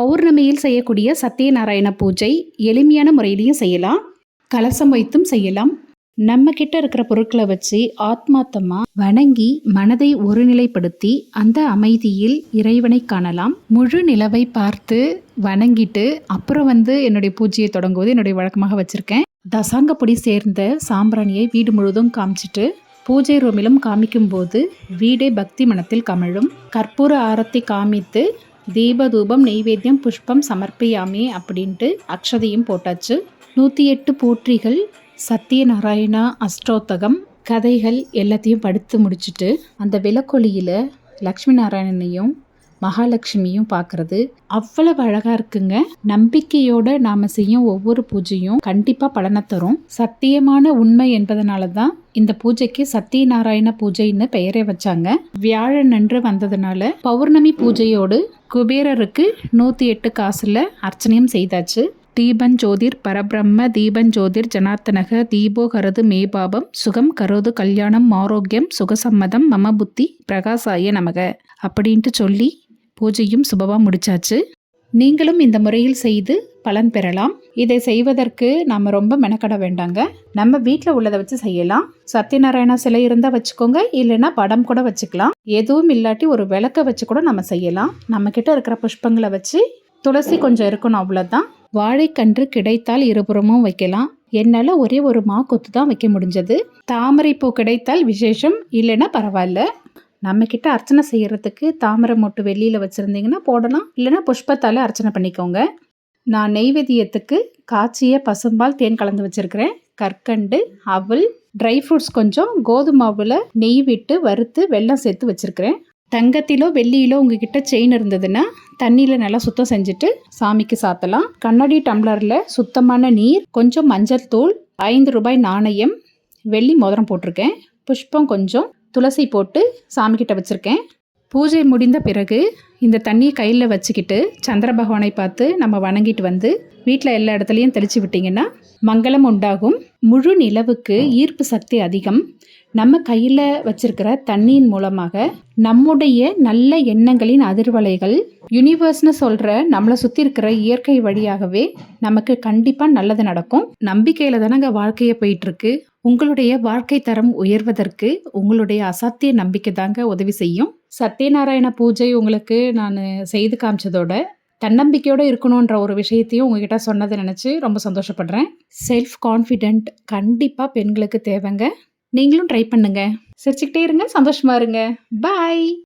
பௌர்ணமியில் செய்யக்கூடிய சத்யநாராயண பூஜை எளிமையான முறையிலையும் செய்யலாம். கலசம் வைத்தும் செய்யலாம். நம்ம கிட்ட இருக்கிற பொருட்களை வச்சு ஆத்மாத்தமா வணங்கி மனதை ஒருநிலைப்படுத்தி அந்த அமைதியில் இறைவனை காணலாம். முழு நிலவை பார்த்து வணங்கிட்டு அப்புறம் வந்து என்னுடைய பூஜையை தொடங்குவது என்னுடைய வழக்கமாக வச்சிருக்கேன். தசாங்கப்பொடி சேர்ந்த சாம்பிராணியை வீடு முழுவதும் காமிச்சிட்டு பூஜை ரூமிலும் காமிக்கும்போது வீடே பக்தி மனத்தில் கமழும். கற்பூர ஆரத்தி காமித்து தீபதூபம் நெய்வேத்தியம் புஷ்பம் சமர்ப்பியாமே அப்படின்ட்டு அக்ஷதையும் போட்டாச்சு. நூற்றி எட்டு போற்றிகள் சத்யநாராயணா அஷ்டோத்தகம் கதைகள் எல்லாத்தையும் படித்து முடிச்சுட்டு அந்த விளக்கொலியில் லக்ஷ்மி நாராயணனையும் மகாலட்சுமியும் பார்க்குறது அவ்வளவு அழகாக இருக்குங்க. நம்பிக்கையோட நாம் செய்யும் ஒவ்வொரு பூஜையும் கண்டிப்பாக பலனை தரும். சத்தியமான உண்மை என்பதனால தான் இந்த பூஜைக்கு சத்யநாராயண பூஜைன்னு பெயரே வச்சாங்க. வியாழன் அன்று வந்ததுனால பௌர்ணமி பூஜையோடு குபேரருக்கு நூற்றி எட்டு காசில் அர்ச்சனையும் செய்தாச்சு. தீபன் ஜோதிர் பரபிரம்ம தீபன் ஜோதிர் ஜனார்த்தனக தீபோ கரது மேபாபம் சுகம் கரோது கல்யாணம் ஆரோக்கியம் சுகசம்மதம் மம புத்தி பிரகாசாய நமக. அப்படின்ட்டு சொல்லி பூஜையும் சுபமாக முடிச்சாச்சு. நீங்களும் இந்த முறையில் செய்து பலன் பெறலாம். இதை செய்வதற்கு நாம் ரொம்ப மெனக்கட வேண்டாங்க. நம்ம வீட்டில் உள்ளதை வச்சு செய்யலாம். சத்யநாராயணா சிலை இருந்தால் வச்சுக்கோங்க. இல்லைன்னா படம் கூட வச்சுக்கலாம். எதுவும் இல்லாட்டி ஒரு விளக்க வச்சு கூட நம்ம செய்யலாம். நம்ம கிட்ட இருக்கிற புஷ்பங்களை வச்சு துளசி கொஞ்சம் இருக்கணும் அவ்வளோதான் வாழைக்கன்று கிடைத்தால் இருபுறமும் வைக்கலாம். என்னால் ஒரே ஒரு மா கொத்து தான் வைக்க முடிஞ்சது. தாமரை பூ கிடைத்தால் விசேஷம். இல்லைன்னா பரவாயில்ல. நம்ம கிட்ட அர்ச்சனை செய்யறதுக்கு தாமரை மொட்டு வெளியில் வச்சுருந்தீங்கன்னா போடலாம். இல்லைன்னா புஷ்பத்தால் அர்ச்சனை பண்ணிக்கோங்க. நான் நெய்வேத்தியத்துக்கு காய்ச்சிய பசும்பால் தேன் கலந்து வச்சுருக்கிறேன். கற்கண்டு அவல் ட்ரை ஃப்ரூட்ஸ் கொஞ்சம் கோதுமாவில் நெய் விட்டு வறுத்து வெல்லம் சேர்த்து வச்சுருக்கிறேன். தங்கத்திலோ வெள்ளியிலோ உங்ககிட்ட செயின் இருந்ததுன்னா தண்ணியில் நல்லா சுத்தம் செஞ்சுட்டு சாமிக்கு சாத்தலாம். கண்ணாடி டம்ளரில் சுத்தமான நீர் கொஞ்சம் மஞ்சள் தூள் ஐந்து ரூபாய் நாணயம் வெள்ளி மோதிரம் போட்டிருக்கேன். புஷ்பம் கொஞ்சம் துளசி போட்டு சாமிக்கிட்ட வச்சுருக்கேன். பூஜை முடிந்த பிறகு இந்த தண்ணியை கையில் வச்சுக்கிட்டு சந்திர பகவானை பார்த்து நம்ம வணங்கிட்டு வந்து வீட்டில் எல்லா இடத்துலையும் தெளித்து விட்டிங்கன்னா மங்களம் உண்டாகும். முழு நிலவுக்கு ஈர்ப்பு சக்தி அதிகம். நம்ம கையில் வச்சிருக்கிற தண்ணியின் மூலமாக நம்முடைய நல்ல எண்ணங்களின் அதிர்வலைகள் யூனிவர்ஸ்னு சொல்கிற நம்மளை சுற்றி இருக்கிற இயற்கை வழியாகவே நமக்கு கண்டிப்பாக நல்லது நடக்கும். நம்பிக்கையில் தானங்க வாழ்க்கையை போயிட்டுருக்கு உங்களுடைய வாழ்க்கை தரம் உயர்வதற்கு உங்களுடைய அசாத்திய நம்பிக்கை தாங்க உதவி செய்யும். சத்யநாராயண பூஜை உங்களுக்கு நான் செய்து காமிச்சதோட தன்னம்பிக்கையோடு இருக்கணுன்ற ஒரு விஷயத்தையும் உங்ககிட்ட சொன்னதை நினச்சி ரொம்ப சந்தோஷப்படுறேன். செல்ஃப் கான்ஃபிடென்ட் கண்டிப்பாக பெண்களுக்கு தேவைங்க. நீங்களும் ட்ரை பண்ணுங்க. சிரிச்சுக்கிட்டே இருங்க சந்தோஷமா இருங்க. பாய்